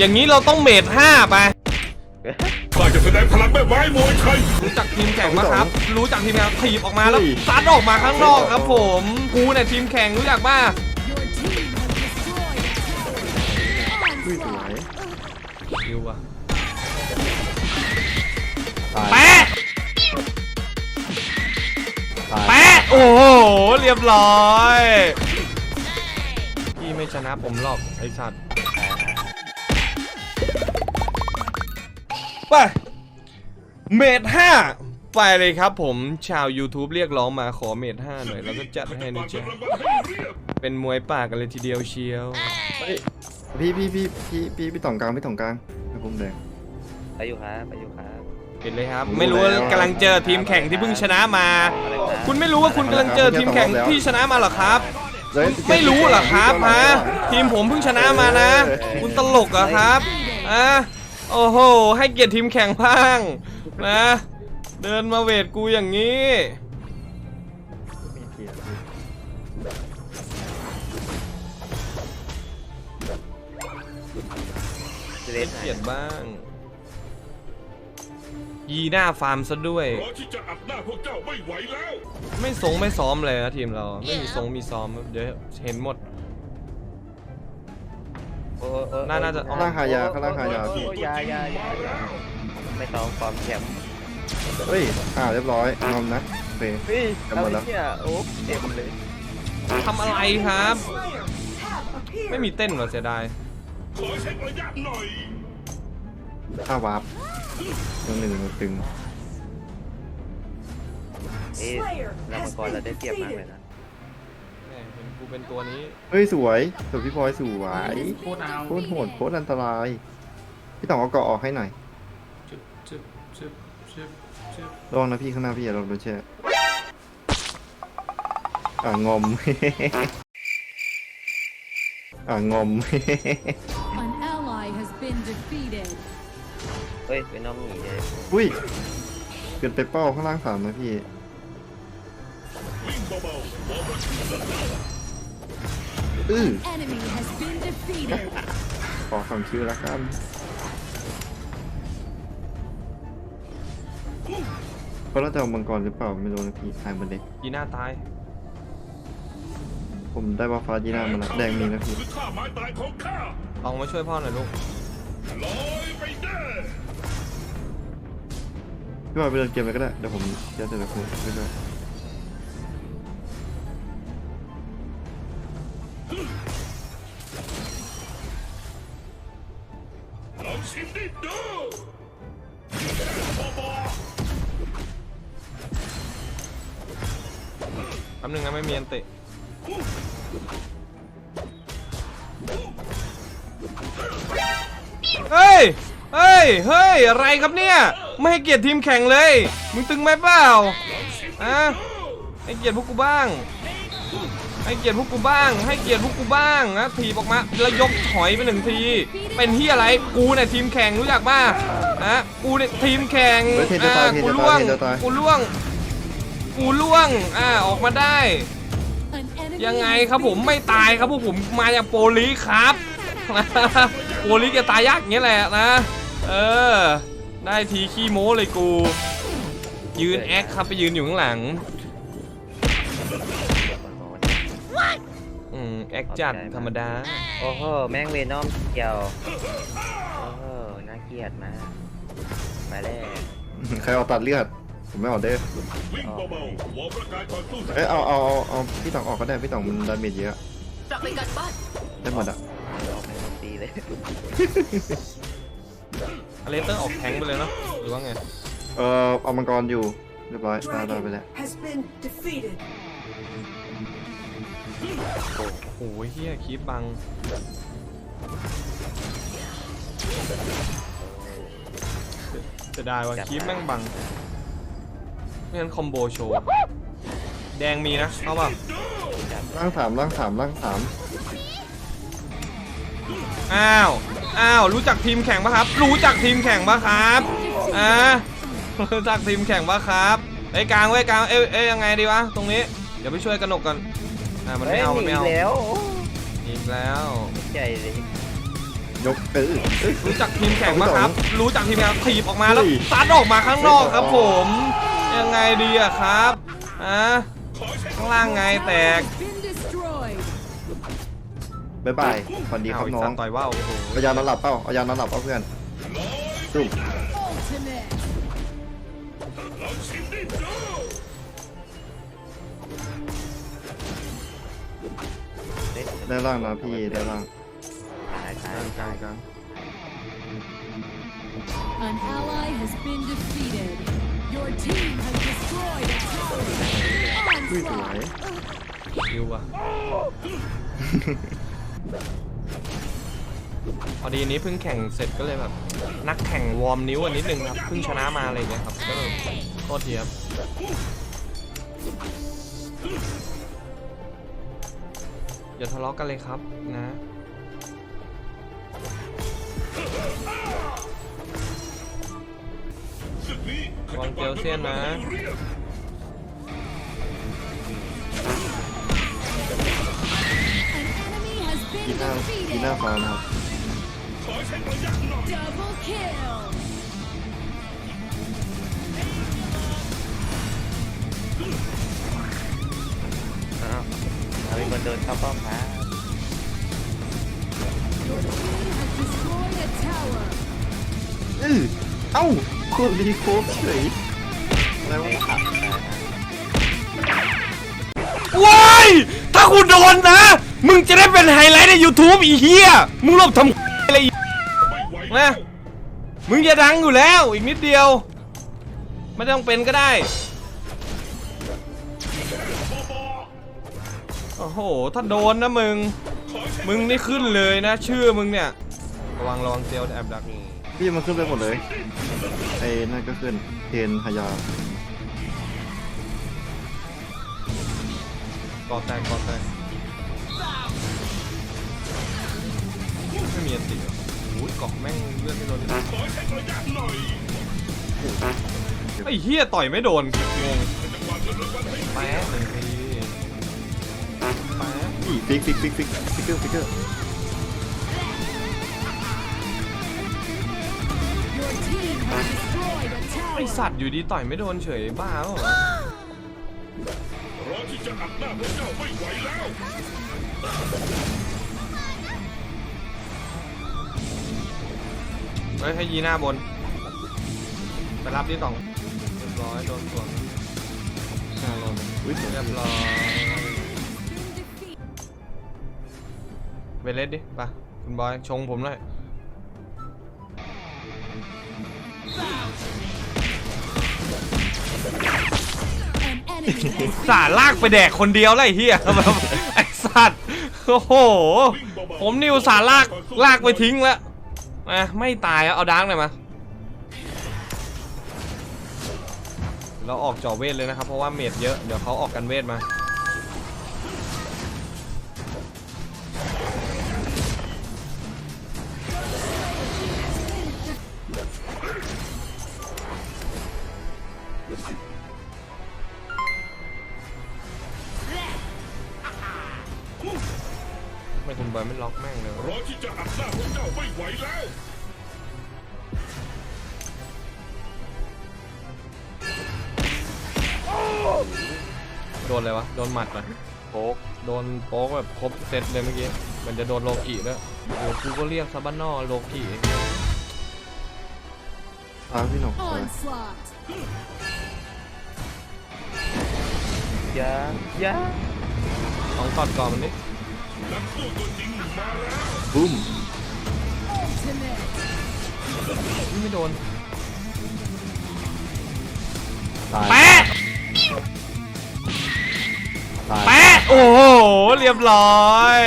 อย่างนี้เราต้องเมดห้าไปข้าจะแสดงพลังแม่ไม้มวยไทยรู้จักทีมแข่งปะครับ รู้จักทีมแข่งถีบออกมาแล้วซัดออกมาข้างนอกครับผมกูเนี่ยทีมแข่งรู้จักป่ะ Your team has destroyed a tower. อุ้ยสวยคิวอะตายแปะตายแปะโอ้โหเรียบร้อยพี่ไม่ชนะผมหรอกไอสัตว์ ไปเมดห้าไปเลยครับผมชาว YouTube เรียกร้องมาขอเมดห้าหน่อยแล้วก็จัดให้นะจ๊ะเป็นมวยปากกันเลยทีเดียวเชียวเฮ้ยพี่พี่พี่พี่พี่พี่ต่องกลางพี่ต่องกลางให้ผมแดง ไปอยู่ครับไปอยู่ครับ เห็นเลยครับผมรู้ไม่รู้ว่าแล้วกำลังเจอทีมแข่งที่เพิ่งชนะมาอะไรนะคุณไม่รู้ว่าคุณกำลังเจอทีมแข่งที่ชนะมาเหรอครับเฮ้ยไม่รู้เหรอครับฮะทีมผมเพิ่งชนะมานะ คุณตลกเหรอครับอะ โอ้โห ให้เกียรติทีมแข่งบ้างนะ เดินมาเวทกูอย่างนี้ มีเกียรติจเล่นเกียรติบ้าง ยีหน้าฟาร์มซะด้วย รอที่จะอัดหน้าพวกเจ้าไม่ไหวแล้ว ไม่สงไม่ซ้อมเลยนะทีมเรา ไม่มีทรงมีซ้อม เดี๋ยวเห็นหมด น่าน่าจะข้างล่างหายาข้างล่างหายาพี่โอ้ยายายายาไม่ต้องฟอร์มแชมป์เฮ้ยอ่าเรียบร้อยงอมนะโอเคเฮ้ยจำหมดแล้วเนี่ยโอ้เต็มเลยทำอะไรครับ ไม่มีเต้นเหรอเสียดายขอเช็คระยะหน่อยห้าวาร์ปตัวหนึ่งตึงเอ๊ะเรามังกรเราได้เปรียบมากเลยนะแหม่เห็น กูเป็นตัวนี้เฮ้ยสวยตัวพี่พลอยสวยโคตรโคตรโหดโคตรอันตราย พี่ต่องเอาเกาะออกให้หน่อยชึบชึบชึบชึบชึบระวังนะพี่ข้างหน้าพี่อย่าลงโดนแช่อ่างอม อ่างอม An ally has been defeated. เฮ้ยเป็นน้องหมีเลยอุ้ยเกินไปเป้าข้างล่างสามนะพี่ วิ่งเบาๆบอกว่าอื้อ Enemy has been defeated. ขอฟังชื่อละกันเพราะเราจะเอามังกรหรือเปล่าไม่รู้นะพี่ทายมันเด็กยีหน้าตาย ผมได้ว่าฟ้าจีน่ามาแล้วแดงมีนะพี่คือท่าไม้ตายของข้าลองมาช่วยพ่อหน่อยลูกลอยไปแน่พี่บอยไปเดินเกมเลยก็ได้เดี๋ยวผมเจะแต่ละคนไปด้วย ยเฮ้ย เฮ้ย อะไรครับเนี่ย ไม่ให้เกียรติทีมแข่งเลย มึงตึงไหมเปล่าอะให้เกียรติพวกกูบ้าง ให้เกียรติพวกกูบ้าง ให้เกียรติพวกกูบ้างนะถีบออกมาแล้วยกถอยไปหนึ่งที เป็นที่อะไร กูเนี่ยทีมแข่งรู้จักป่ะนะกูเนี่ยทีมแข่งเฮ้ยเทนจะอ่าตายเทนกูจะล่วตายงเทนจะตายกูล่วง กูล่วง อ่าออกมาได้ An enemy ยังไง has ครับผม been ไม่ตายครับพวกผมมาจากโปลีครับ โปลีจะตายยากอย่างเงี้ยแหละนะ เออ ได้ทีขี้โม้เลยกู ยืนแอคครับไปยืนอยู่ข้างหลังอืมแอคจัดธรรมดา โอ้โห แม่งเวนอมเกี่ยว โอ้โห น่าเกลียดมากมาแล้วใครเอาตัดเลือด ผมไม่เอาเด้อวิ่งเบาๆวอประกาศก่อนสู้เอ้ยเอาเอาเอาเอาพี่ต่องออกก็ได้พี่ต่องมันดาเมจเยอะกลับไปกันบ้านได้หมดอะ ออกไปหมดตีเลย อเลสเตอร์ออกแทงค์ไปเลยเนาะหรือว่าไงเออเอามังกรอยู่เรียบร้อยตายตายไปแล้ว has been defeated. โอ้ยเฮียคีบบังจะได้ว่าคีบแม่งบังไม่งั้นคอมโบโชว์ แดงมีนะเอาเปล่าร่างสามร่างสามร่างสาม อ้าวอ้าวรู้จักทีมแข่งปะครับ รู้จักทีมแข่งปะครับอ่ารู้จักทีมแข่งปะครับไอ้ยกลางไว้ยกลางเอ้ยเอ้ยยังไงดีวะตรงนี้เดี๋ยวไปช่วยกระหนกกันอ่ามันไม่เอามันไม่เอาฮ้ยหแล้วอีกแล้วใจเลยยกเออเอ้ยรู้จักทีมแข่งมาครับ รู้จักทีมแข่งถีบออกมาแล้วเฮ้ยซัดออกมาข้างนอกครับ ผม ยังไงดีอะครับอะข้างล่างไงแตก Been destroyed. บ๊ายบายสวัสดีครับเาอีกน้อสังตว์ต่อยว่าวโอ้โหเอายานอนหลับเปล่าเอายานอนหลับเปล่าเพื่อนจุ๊บ Ultimate. ได้ล่างนะพี่ได้ล่างตายตายกลางกลาง An ally has been defeated. Your team has destroyed a tower. อุ้ยสวย Onslaught. คิวอะ พอดีนี้เพิ่งแข่งเสร็จก็เลยแบบนักแข่งวอร์มนิ้วอันนิดนึงครับเพิ่งชนะมาอะไรเงี้ยครับก็เลยโทษทีครับอย่าทะเลาะกันเลยครับนะวางเกลเซียนนะ กี been หน้ากีหน้าฟ้านะครับขอเช็คระยะหน่อย Double kill. อ้าวเอามีคนโดนเข้าป้อมครับ Your team has destroyed a tower. อื้อเอ้าคตรดีโคตรเฉยอะไรวะว้าย ถ้าคุณโดนนะ มึงจะได้เป็นไฮไลท์ใน YouTube อีเหี้ยมึงลบทำอะไรอีไนะมึงจะดังอยู่แล้วอีกนิดเดียว ไม่ต้องเป็นก็ได้ โอ้โห ถ้าโดนนะมึง มึงนี่ขึ้นเลยนะ ชื่อมึงเนี่ย ระวังระวังเตียวแอบดักนี่พี่มันขึ้นไปหมดเลยไอ้นั่นก็ขึ้นเทนพยา กอแตกกอแตกไม่มีอันติเหรอโอ้ยเกาะแม่งเลือดไม่โดนเลยขอเช็คระยะหน่อยไอ้เฮียต่อยไม่โดนงงจังหวะเกิดเรื่องการให้แป๊ะหนึ่งทีแป๊ะนี่ฟิกฟิกฟิกฟิกฟิกเกอร์ฟิกเกอร์ Your team has destroyed a ไอ tower. สัตว์อยู่ดีต่อยไม่โดนเฉยบ้าเปล่าวะรอที่ จะอัดหน้าพระเจ้าไม่ไหวแล้วเฮ้ยให้ยีหน้าบน ไปรับที่ต่องเรียบร้อย โดนสวนหน้าลงอุ้ยสวยเรียบร้อยไปเล่นดิไปคุณบอย ชงผมหน่อย An enemy has สาลากไปแดกคนเดียวเลยไรเฮียแบบไอสัตว์โอ้โห ผมนิวสาลากลากไปทิ้งแล้วมาไม่ตายเอาดาร์กหน่อยมาเราออกจอเวทเลยนะครับ เพราะว่าเมดเยอะ เดี๋ยวเขาออกกันเวทมา จ้าไม่ไหวแล้วโดนอะไรวะ โดนหมัดปะโป๊กโดนโป๊กแบบครบเซตเลยเมื่อกี้ มันจะโดนโลกิด้วยโอ้กูก็เรียกซาบ้านนอโลกิตามพี่หนกไป onslaught. ยาอยาของตอดก่อนมันนี่นักสู้ตัวจริงมาแล้ว บุ้ม Ultimate. ไม่โดนตายแปะตายแปะโอ้โหเรียบร้อย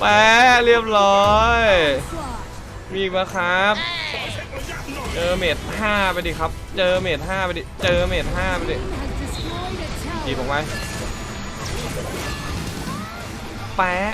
แปะเรียบร้อย Onslaught. มีอีกปะครับ เจอเมดห้าไปดิครับ เจอเมดห้าไปดิ เจอเมดห้าไปดิ Has destroyed a จีบอ tower. อกไว้แปะ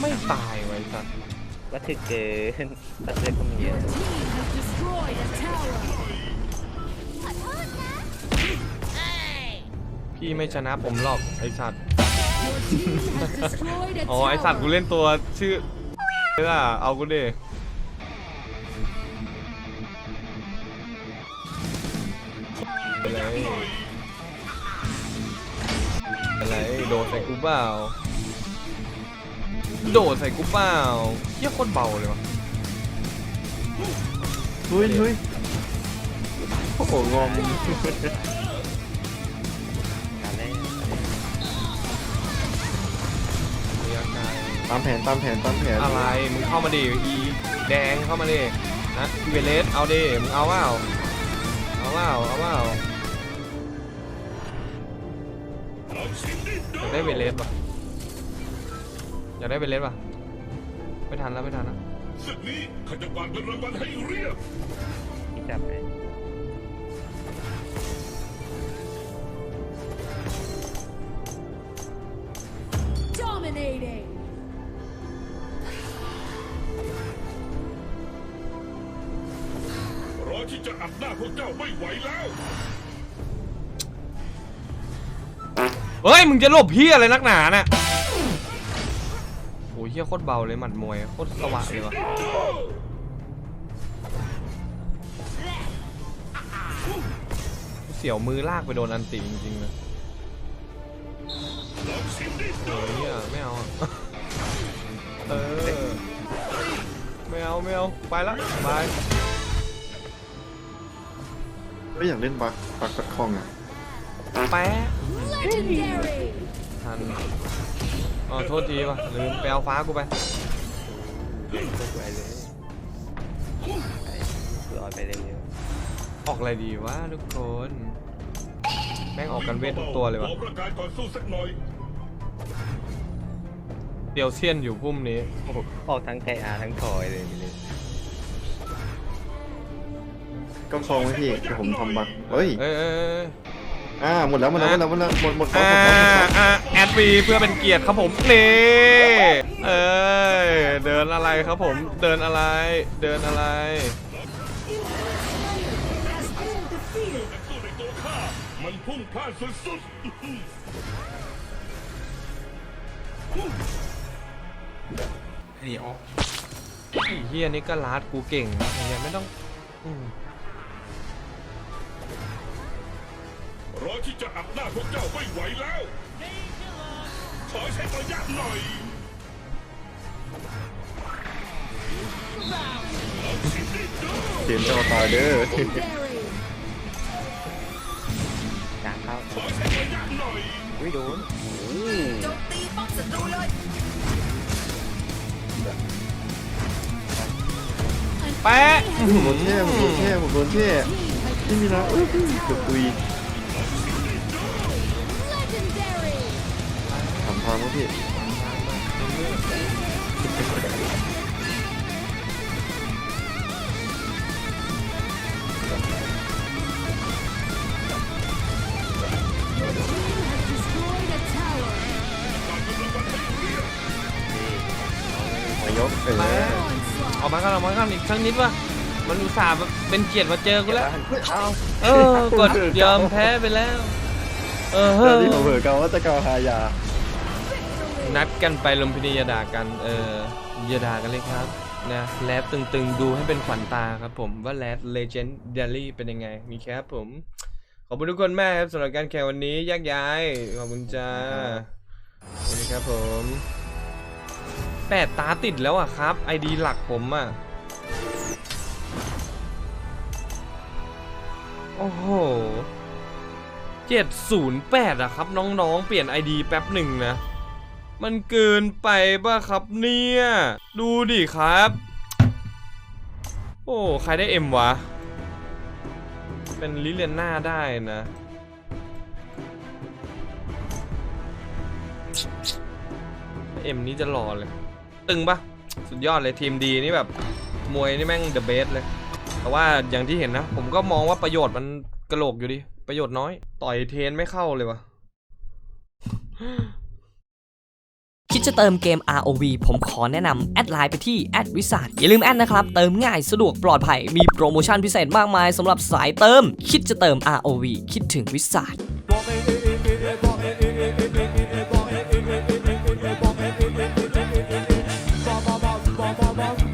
ไม่ตายไว้สัตว์ ก็ถึกเกินตัดเลือดก็มีเย Your อะ team has destroyed a tower. พี่ไม่ชนะผมหรอกไอสัตว์ Your team has destroyed a อ๋อไอสัตว์กู tower. เล่นตัวชื่อเออเอากูดิอะไร อะไร โดดใส่กูเปล่า โดดใส่กูเปล่าเยี่ยโคตรเบาเลยวะเฮ้ยเฮ้ยโอ้โหงอมการเล่นระยะไกลตามแผนตามแผนตามแผนอะไร มึงเข้ามาดิอีแดงเข้ามาดินะอีเวเลสเอาดิ มึงเอาเปล่าเอาเปล่าเอาเปล่าอยากได้เวเลสป่ะอยากได้เวเลสป่ะ ไม่ทันแล้วไม่ทันแล้วศึกนี้ข้าจะกวาดเงินรางวัลให้เรียบที่จับเลย Dominating. รอที่จะอัดหน้าพวกเจ้าไม่ไหวแล้ว เฮ้ย มึงจะหลบเฮียอะไรนักหนาน่ะโอ้ย เฮียโคตรเบาเลยหมัดมวยโคตรสว่างเลยวะเสียวมือลากไปโดนอันติจริงๆเลยโอ้ยเฮียไม่เอาอะเออไม่เอาไม่เอาไปละบายเฮ้ยอยากเล่นปักปักปักคองอะแป๊ะ Legendary. ทัน อ๋อโทษทีว่ะลืมไปเอาฟ้ากูไปพวกไปเลยไปคือออยไปเร็วออกอะไรดีวะทุกคน แม่งออกกันเวททุกตัวเลยวะขอประกาศก่อนสู้สักหน่อย เดียวเซียนอยู่พุ่มนี้ๆโอ้โหออกทั้งไกอาทั้งทอยเลยไปเลยก็คองไว้พี่เดี๋ยวผมทำบักเฮ้ย เอ้ยเอ้ยเอ้ยอ่าหมดแล้วหมดแล้วหมดแล้วหมดแล้วหมดหมดหมดอ่าหมดหมดหมดอ่าแอด วีเพื่อเป็นเกียรติครับผมนี่เอ้ยเดินอะไรครับผม เดินอะไร เดินอะไรสู้ในตัวข้ามันพุ่งพลาดสุดไอ้เฮียนี่ก็ลาดกูเก่งนะไอ้เฮียไม่ต้องอืมๆรอที่จะอัดหน้าพวกเจ้าไม่ไหวแล้ว ขอใช้ระยะหน่อยเสียงจอตายเด้อ Legendary. กลางเข้าขอใช้ระยะหน่อยอุ้ยโดนโจมตีป้องศัตรูเลยแป๊ะผมโดนแช่ผมโดนแช่ผมโดนแช่ไม่มีแล้วเอ้ยเกือบตุย ถามทางแล้วพี่ Destroyed a tower. นายกเออ Onslaught. ออกมากันออกมากันอีกสักนิดวะมันอุตส่าห์แบบเป็นเกียรติมาเจอกูแล้ว เอาเออกดยอมแพ้ไปแล้ว เออเฮ้ย ที่ผมเผลอเกาว่าจะเกาหายา นัดกันไปลุมพินีอย่าด่ากันเอออย่าด่ากันเลยครับนะแรดตึงๆ ดูให้เป็นขวัญตาครับผมว่าแรดเลเจนด์เดลี่เป็นยังไงมีแคปผม ขอบคุณทุกคนมากครับสำหรับการแข่งวันนี้แยกย้าย ขอบคุณจ้าสวัสดีครับผมแปดตาติดแล้วอะครับไอดีหลักผมอะโอ้โหเจ็ดศูนย์แปดอะครับ น้องๆ เปลี่ยนไอดีแป๊บหนึ่งนะ มันเกินไปป่ะครับเนี่ย ดูดิครับ โอ้ ใครได้เอ็มวะ เป็นลิเลียนหน้าได้นะ เอ็มนี้จะรอเลย ตึงปะสุดยอดเลยทีมดีนี่แบบ มวยนี่แม่งเดอะเบสเลย แต่ว่าอย่างที่เห็นนะ ผมก็มองว่าประโยชน์มันกระโหลกอยู่ดิ ประโยชน์น้อย ต่อยเทนไม่เข้าเลยวะ จะเติมเกม ROV ผมขอแนะนำแอดไลน์ไปที่แอดวิสาอย่าลืมแอดนะครับ เติมง่ายสะดวกปลอดภัยมีโปรโมชั่นพิเศษมากมายสำหรับสายเติม คิดจะเติม ROV คิดถึงวิสา